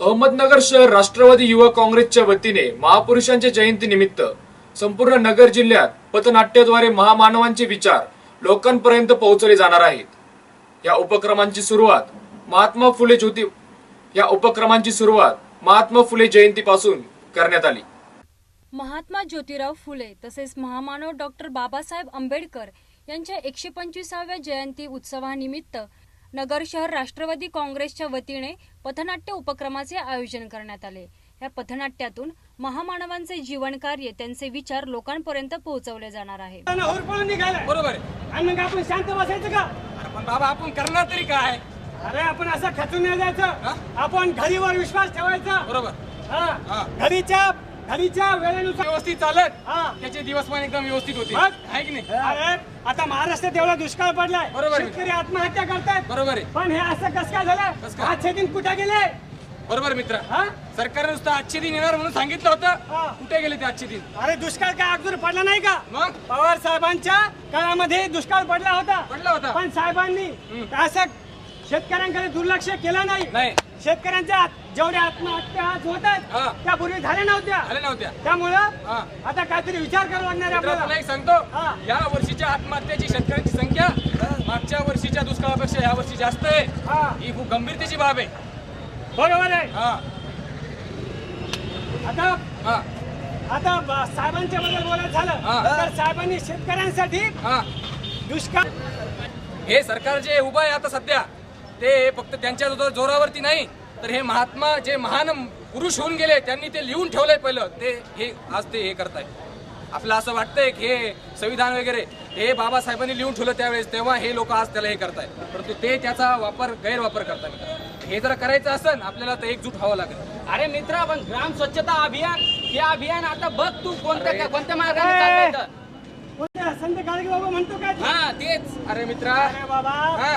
अहमदनगर शहर राष्ट्रवादी युवक काँग्रेसच्या वतीने महापुरुषांच्या जयंती निमित्त संपूर्ण नगर जिल्ह्यात पथनाट्याद्वारे महामानवांचे विचार लोकांपर्यंत पोहोचले जाणार आहेत. या उपक्रमांची सुरुवात महात्मा फुले ज्योती या उपक्रमांची सुरुवात महात्मा फुले जयंतीपासून करण्यात आली. महात्मा ज्योतिराव फुले तसेच महामानव डॉक्टर बाबासाहेब आंबेडकर यांच्या एकशे पंचवीसाव्या जयंती उत्सवानिमित्त नगर शहर राष्ट्रवादी काँग्रेसच्या वतीने पथनाट्य उपक्रमाचे आयोजन करण्यात आले. या पथनाट्यातून महामानवांचे जीवन कार्य त्यांचे विचार लोकांपर्यंत पोहोचवले जाणार आहे. बरोबर आपण शांत बसायचं का? अरे पण बाबा आपण करणार तरी काय? अरे आपण असं खचून नाही जायचं. आपण घरीवर विश्वास ठेवायचा. बरोबर. हा. हा. घरीच्या घरीच्या वेळेनुसार व्यवस्थित चालत? हा. त्याचे दिवस पण एकदम व्यवस्थित होते? आहे की नाही? अरे आता महाराष्ट्रात एवढा दुष्काळ पडलाय. बरोबर. शेतकरी आत्महत्या करतायत बरोबर आहे. पण हे असं कस काय झालं? आजचे दिन कुठे गेले? बरोबर मित्र. हा? सरकारने नुसतं आजचे दिन येणार म्हणून सांगितलं होतं. कुठे गेले ते आजचे दिन? अरे दुष्काळ काय अगोदर पडला नाही का? मग? पवार साहेबांच्या काळामध्ये दुष्काळ पडला होता. पडला होता. पण साहेबांनी असं शेतकऱ्यांकडे दुर्लक्ष केलं नाही. शेतकऱ्यांच्या जेवढ्या आत्महत्या आज होत हा. आहेत त्या पूर्वी झाल्या नव्हत्या. आले नव्हत्या. त्यामुळं हा. आता काहीतरी विचार करावा लागणार आहे मित्र, तुला आपल्याला एक सांगतो हा. या वर्षीच्या आत्महत्याची शेतकऱ्यांची संख्या मागच्या वर्षीच्या दुष्काळापेक्षा या वर्षी जास्त आहे. हा. ही खूप गंभीरतेची बाब आहे. बरोबर आहे. हा. आता हा. आता ब- साहेबांच्या बद्दल बोलायचं झालं हा. तर साहेबांनी शेतकऱ्यांसाठी हा. दुष्काळ हे सरकार जे उभं आहे आता सध्या ते फक्त त्यांच्या जो- जोरावरती नाही. तर हे महात्मा जे महान पुरुष होऊन गेले त्यांनी ते लिहून ठेवलंय पहिलं. ते हे आज ते हे करताय आपलं असं वाटतंय की हे संविधान वगैरे हे बाबासाहेबांनी लिहून ठेवलं त्यावेळेस तेव्हा हे लोक आज त्याला हे करताय परंतु ते त्याचा वापर गैरवापर करताय हे जर करायचं असेल आपल्याला तर एकजूट व्हावं लागेल. अरे मित्र आपण ग्राम स्वच्छता अभियान हे अभियान आता बघ तू कोणत्या कोणत्या मार्गाने संत गाडगे बाबा म्हणतो काय तू? हा तेच. अरे मित्रा. अरे बाबा.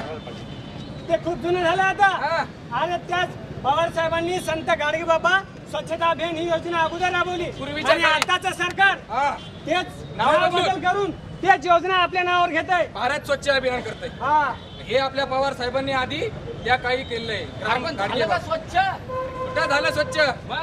ते खूप जुनं झालं आता. हा. आणि त्याच पवार साहेबांनी संत गाडगे बाबा स्वच्छता अभियान ही योजना अगोदर राबवली. पूर्वीच्या आणि काळी. आताचं सरकार हा. तेच नाव नाव बदलून. बदल करून तेच योजना आपल्या नावावर घेत आहे भारत स्वच्छ अभियान करताय. हा. हे आपल्या पवार साहेबांनी आधी त्या काही केलंय. ग्राम आपण गाडगे झालं का बाबा. स्वच्छ? कुठं झालं स्वच्छ?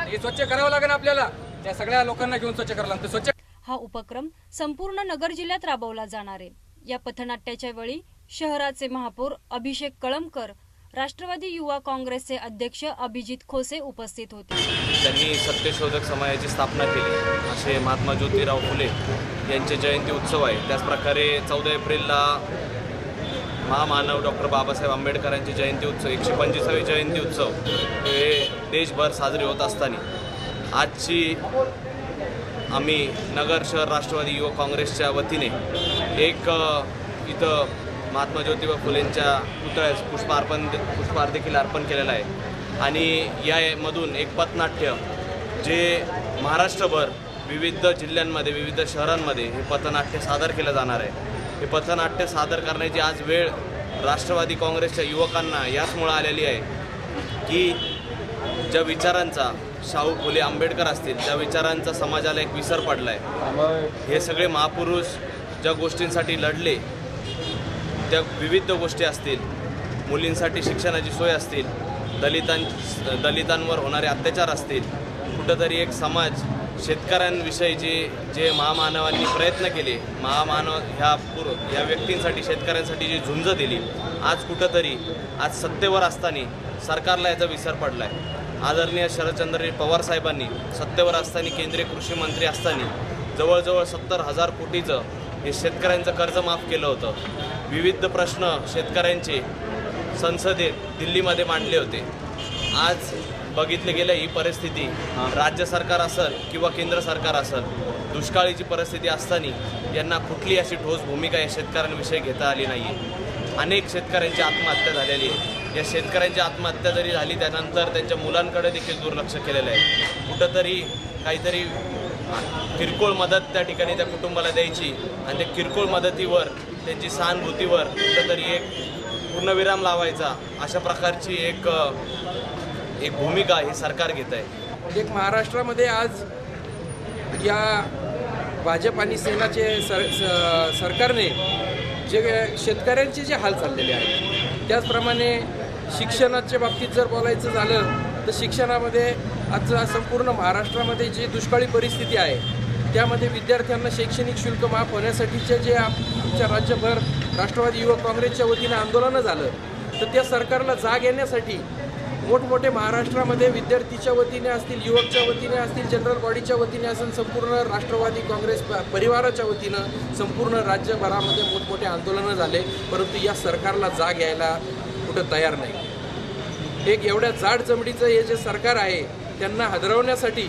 हे स्वच्छ करावं लागेल आपल्याला. त्या सगळ्या लोकांना घेऊन स्वच्छ करावं लागतं. स्वच्छ हा उपक्रम संपूर्ण नगर जिल्ह्यात राबवला जाणार आहे. या पथनाट्याच्या वेळी शहराचे महापौर अभिषेक कळमकर राष्ट्रवादी युवा काँग्रेसचे अध्यक्ष अभिजित खोसे उपस्थित होते. त्यांनी सत्यशोधक समाजाची स्थापना केली. असे महात्मा ज्योतिराव फुले यांचे जयंती उत्सव आहे. त्याचप्रकारे चौदा एप्रिलला महामानव डॉक्टर बाबासाहेब आंबेडकरांची जयंती उत्सव एकशे पंचवीसावी जयंती उत्सव हे देशभर साजरे होत असताना. आजची आम्ही नगर शहर राष्ट्रवादी युवक काँग्रेसच्या वतीने एक इथं महात्मा ज्योतिबा फुलेंच्या पुतळ्यास पुष्पार्पण पुष्पहार देखील अर्पण केलेला आहे. आणि यामधून एक पथनाट्य जे महाराष्ट्रभर विविध जिल्ह्यांमध्ये विविध शहरांमध्ये हे पथनाट्य सादर केलं जाणार आहे. हे पथनाट्य सादर करण्याची आज वेळ राष्ट्रवादी काँग्रेसच्या युवकांना याचमुळं आलेली आहे की ज्या विचारांचा शाहू फुले आंबेडकर असतील त्या विचारांचा समाजाला एक विसर पडला आहे हे सगळे महापुरुष ज्या गोष्टींसाठी लढले त्या विविध गोष्टी असतील मुलींसाठी शिक्षणाची सोय असतील दलितां दलितांवर होणारे अत्याचार असतील कुठंतरी एक समाज शेतकऱ्यांविषयीचे जे महामानवांनी प्रयत्न केले महामानव ह्या पूर ह्या व्यक्तींसाठी शेतकऱ्यांसाठी जी झुंज दिली आज कुठंतरी आज सत्तेवर असताना सरकारला याचा विसर पडला आहे आदरणीय शरदचंद्र पवार साहेबांनी सत्तेवर असताना केंद्रीय कृषी मंत्री असताना जवळजवळ सत्तर हजार कोटीचं हे शेतकऱ्यांचं कर्ज माफ केलं होतं. विविध प्रश्न शेतकऱ्यांचे संसदेत दिल्लीमध्ये मांडले होते. आज बघितले गेलं ही परिस्थिती राज्य सरकार असेल किंवा केंद्र सरकार असेल दुष्काळीची परिस्थिती असताना यांना कुठली अशी ठोस भूमिका या शेतकऱ्यांविषयी घेता आली नाही आहे अनेक शेतकऱ्यांची आत्महत्या झालेली आहे. या शेतकऱ्यांची आत्महत्या जरी झाली त्यानंतर त्यांच्या मुलांकडे देखील दुर्लक्ष केलेलं आहे. कुठंतरी काहीतरी किरकोळ मदत त्या ठिकाणी त्या कुटुंबाला द्यायची आणि त्या किरकोळ मदतीवर त्यांची सहानुभूतीवर कुठंतरी एक पूर्णविराम लावायचा अशा प्रकारची एक एक भूमिका हे सरकार घेत आहे. एक महाराष्ट्रामध्ये आज या भाजप आणि सेनाचे सर स- सरकारने जे शेतकऱ्यांचे जे हाल चाललेले आहेत त्याचप्रमाणे शिक्षणाच्या बाबतीत जर बोलायचं झालं तर शिक्षणामध्ये आज संपूर्ण महाराष्ट्रामध्ये जी दुष्काळी परिस्थिती आहे त्यामध्ये विद्यार्थ्यांना शैक्षणिक शुल्क माफ होण्यासाठीचे जे आमच्या राज्यभर राष्ट्रवादी युवक काँग्रेसच्या वतीनं आंदोलनं झालं तर त्या सरकारला जाग येण्यासाठी मोठमोठे महाराष्ट्रामध्ये विद्यार्थीच्या वतीने असतील युवकच्या वतीने असतील जनरल बॉडीच्या वतीने असेल संपूर्ण राष्ट्रवादी काँग्रेस प- परिवाराच्या वतीनं संपूर्ण राज्यभरामध्ये मोठमोठे आंदोलनं झाले परंतु या सरकारला जाग यायला कुठं तयार नाही. एक एवढ्या जाड जमडीचं हे जे सरकार आहे त्यांना हदरवण्यासाठी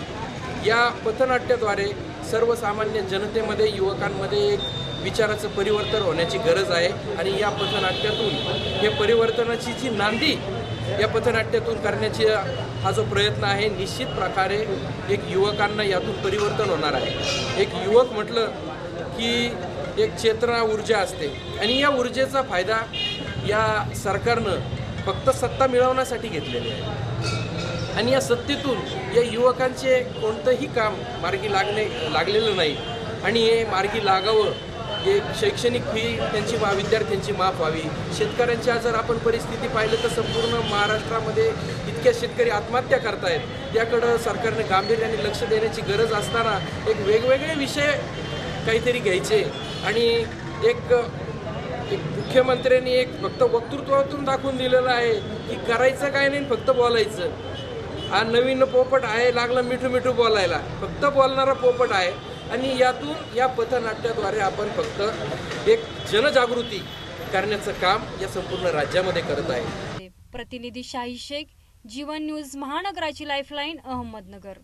या पथनाट्याद्वारे सर्वसामान्य जनतेमध्ये युवकांमध्ये एक विचाराचं परिवर्तन होण्याची गरज आहे. आणि या पथनाट्यातून हे परिवर्तनाची जी नांदी या पथनाट्यातून करण्याची हा जो प्रयत्न आहे निश्चित प्रकारे एक युवकांना यातून परिवर्तन होणार आहे. एक युवक म्हटलं की एक चेतना ऊर्जा असते. आणि या ऊर्जेचा फायदा या सरकारनं फक्त सत्ता मिळवण्यासाठी घेतलेली आहे. आणि या सत्तेतून या युवकांचे कोणतंही काम मार्गी लागणे लागलेलं नाही. आणि हे मार्गी लागावं हे शैक्षणिक फी त्यांची मा विद्यार्थ्यांची माफ व्हावी. शेतकऱ्यांच्या जर आपण परिस्थिती पाहिलं तर संपूर्ण महाराष्ट्रामध्ये इतक्या शेतकरी आत्महत्या करतायत. याकडं सरकारने गांभीर्याने लक्ष देण्याची गरज असताना एक वेगवेगळे विषय काहीतरी घ्यायचे. आणि एक एक मुख्यमंत्र्यांनी एक फक्त वक्तृत्वातून दाखवून दिलेलं आहे की करायचं काय नाही फक्त बोलायचं. हा नवीन पोपट आहे लागला मिठू मिठू बोलायला. फक्त बोलणारा पोपट आहे. आणि यातून या पथनाट्याद्वारे आपण फक्त एक जनजागृती करण्याचं काम या संपूर्ण राज्यामध्ये करत आहे. प्रतिनिधी शाही शेख जीवन न्यूज महानगराची लाईफलाईन अहमदनगर.